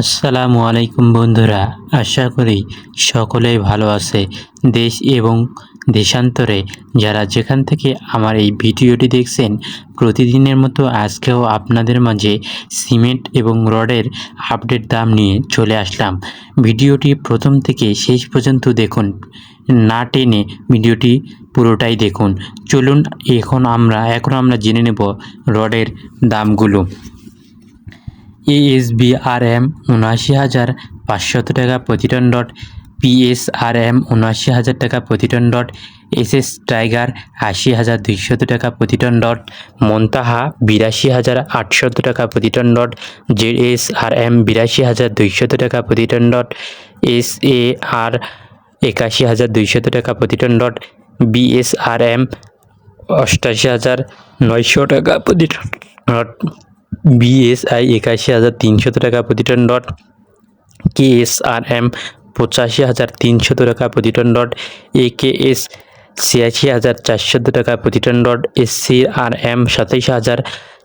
আসসালামু আলাইকুম বন্ধুরা, আশা করি সকলেই ভালো আছে দেশ এবং দেশান্তরে। যারা যেখান থেকে আমার এই ভিডিওটি দেখছেন, প্রতিদিনের মতো আজকেও আপনাদের মাঝে সিমেন্ট এবং রডের আপডেট দাম নিয়ে চলে আসলাম। ভিডিওটি প্রথম থেকে শেষ পর্যন্ত দেখুন, না টেনে ভিডিওটি পুরোটাই দেখুন। চলুন, এখন আমরা এখন আমরা জেনে নেব রডের দামগুলো। এএসবিআরএম উনআশি হাজার পাঁচশত টাকা প্রতি টন ডট পিএসআরএম উনআশি হাজার টাকা প্রতি টন ডট এসএস টাইগার আশি হাজার দুইশত টাকা প্রতি টন ডট মন্তাহা বিরাশি হাজার আটশত টাকা প্রতি টন ডট জেএসআরএম বিরাশি হাজার দুইশত টাকা প্রতি ton dot S A R একাশি হাজার দুইশত টাকা প্রতি টন ডট বিএসআরএম অষ্টাশি হাজার নয়শো টাকা প্রতি টন ডট বিএসআই একাশি হাজার তিনশত টাকা প্রতি টন ডট কেএসআরএম পঁচাশি হাজার তিনশত টাকা প্রতি টন ডট একেএস ছিয়াশি হাজার চারশত টাকা প্রতি ton dot SC R M সাতাইশ হাজার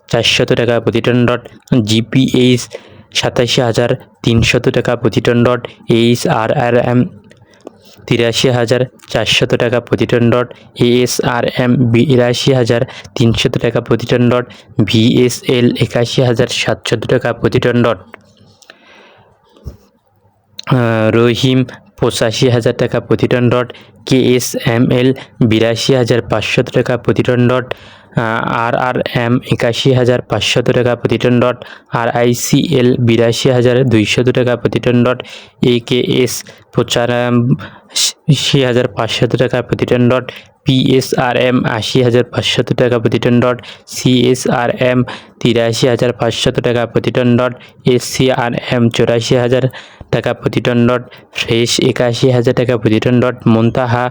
চারশত টাকা প্রতি টন ডট জিপিএইচ সাতাশি হাজার তিনশত টাকা প্রতি ton dot H R R M তিরাশি হাজার চারশত টাকা প্রতি টন ডট এএসআর এম বিরাশি হাজার তিনশত টাকা প্রতি টন ডট ভিএসএল একাশি হাজার সাতশত টাকা প্রতি ডট। রহিম পঁচাশি হাজার টাকা প্রতি ton dot K S M L বিরাশি হাজার পাঁচশত টাকা প্রতি ডট আর আর এম একাশি হাজার পাঁচশত টাকা প্রতি ton dot R I C L বিরাশি হাজার দুইশত টাকা প্রতি ton dot A K S পঁচাশি হাজার পাঁচশত টাকা প্রতি টন ডট পিএসআরএম আশি হাজার পাঁচশত টাকা প্রতি টন ডট সিএসআরএম তিরাশি হাজার পাঁচশত টাকা প্রতি টন ডট এসসিআরএম চৌরাশি হাজার টাকা প্রতি টন ডট ফ্রেশ একাশি হাজার টাকা প্রতি টন ডট মন্তাহা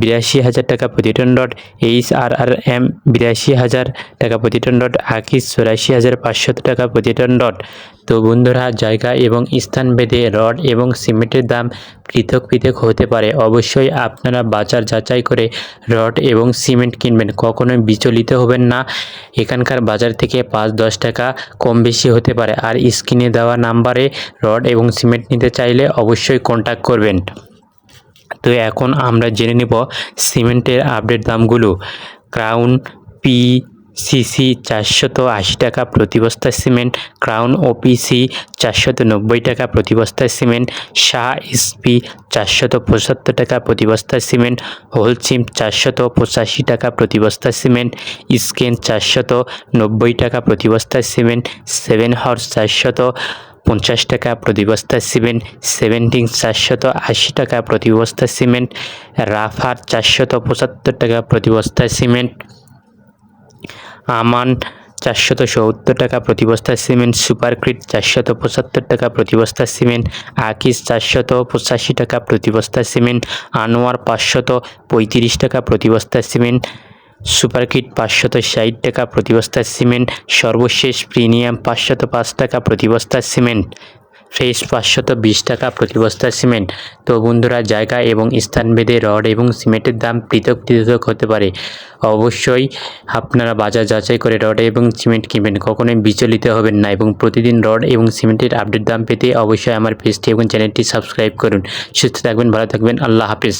বিরাশি হাজার টাকা প্রতি ton dot H R R M বিরাশি হাজার টাকা প্রতি টন ডট আকিস চৌরাশি হাজার পাঁচশত টাকা প্রতি টন ডট। তো বন্ধুরা, জায়গা এবং স্থান ভেদে রড এবং সিমেন্টের দাম পৃথক পৃথক হতে পারে। অবশ্যই আপনারা বাজার যাচাই করে রড এবং সিমেন্ট কিনবেন। কখনোই বিচলিত হবেন না। এখানকার বাজার থেকে পাঁচ দশ টাকা কম বেশি হতে পারে। আর স্ক্রিনে দেওয়া নাম্বারে রড এবং সিমেন্ট নিতে চাইলে অবশ্যই কন্ট্যাক্ট করবেন। তো এখন আমরা জেনে নেব সিমেন্টের আপডেট দামগুলো। ক্রাউন পি সিসি চারশত আশি টাকা প্রতি বস্তা সিমেন্ট ক্রাউন ওপিসি চারশত নব্বই টাকা প্রতি বস্তা সিমেন্ট শাহ এসপি চারশত পঁচাত্তর টাকা প্রতি বস্তা সিমেন্ট। হোলচিম চারশত পঁচাশি টাকা প্রতি বস্তা সিমেন্ট। স্কেন চারশত নব্বই টাকা প্রতি বস্তা সিমেন্ট। সেভেন হর্স চারশত পঞ্চাশ টাকা প্রতি বস্তা সিমেন্ট সেভেন্টিন চারশত আশি টাকা প্রতি বস্তা সিমেন্ট, রাফার চারশত পঁচাত্তর টাকা প্রতি বস্তা সিমেন্ট, আমান চারশত সত্তর টাকা প্রতি বস্তা সিমেন্ট, সুপারক্রিট চারশত পঁচাত্তর টাকা প্রতি বস্তা সিমেন্ট, আকিস চারশত পঁচাশি টাকা প্রতি বস্তা সিমেন্ট, আনোয়ার পাঁচশত পঁয়ত্রিশ টাকা প্রতি বস্তা সিমেন্ট সুপারকিট পাঁচশত ষাট টাকা প্রতি বস্তা সিমেন্ট, সর্বশেষ প্রিমিয়াম পাঁচশত পাঁচ টাকা প্রতি বস্তা সিমেন্ট, ফ্রেশ পাঁচশত বিশ টাকা প্রতি বস্তা সিমেন্ট। তো বন্ধুরা, জায়গা এবং স্থানভেদে রড এবং সিমেন্টের দাম পৃথক পৃথক হতে পারে। অবশ্যই আপনারা বাজার যাচাই করে রড এবং সিমেন্ট কিনবেন, কখনোই বিচলিত হবেন না এবং প্রতিদিন রড এবং সিমেন্টের আপডেট দাম পেতে অবশ্যই আমার পেজটি এবং চ্যানেলটি সাবস্ক্রাইব করুন। সুস্থ থাকবেন, ভালো থাকবেন, আল্লাহ হাফিজ।